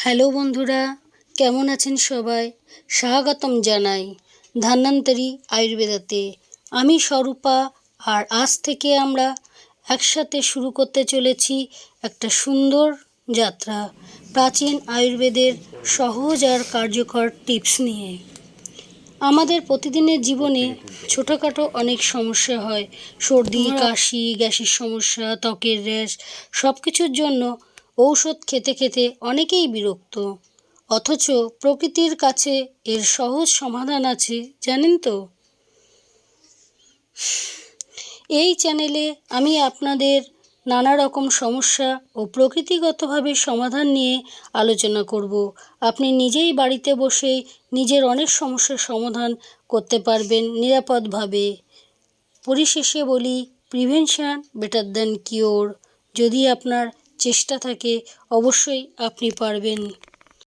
Hello বন্ধুরা, কেমন আছেন সবাই? স্বাগতম জানাই ধান্বান্তরী আয়ুর্বেদাতে। আমি স্বরূপা, আর আজ থেকে আমরা একসাথে শুরু করতে চলেছি একটা সুন্দর যাত্রা, প্রাচীন আয়ুর্বেদের সহজ আর কার্যকর টিপস নিয়ে। আমাদের প্রতিদিনের জীবনে ছোটোখাটো অনেক সমস্যা হয়, সর্দি, কাশি, গ্যাসের সমস্যা, ত্বকের র্যাশ সব কিছুর জন্য ঔষধ খেতে খেতে অনেকেই বিরক্ত। অথচ প্রকৃতির কাছে এর সহজ সমাধান আছে, জানেন তো? এই চ্যানেলে আমি আপনাদের নানা রকম সমস্যা ও প্রকৃতিগতভাবে সমাধান নিয়ে আলোচনা করব। আপনি নিজেই বাড়িতে বসেই নিজের অনেক সমস্যার সমাধান করতে পারবেন নিরাপদভাবে। পরিশেষে বলি, প্রিভেনশন বেটার দ্যান কিওর। যদি আপনার চেষ্টা থাকে অবশ্যই আপনি পারবেন।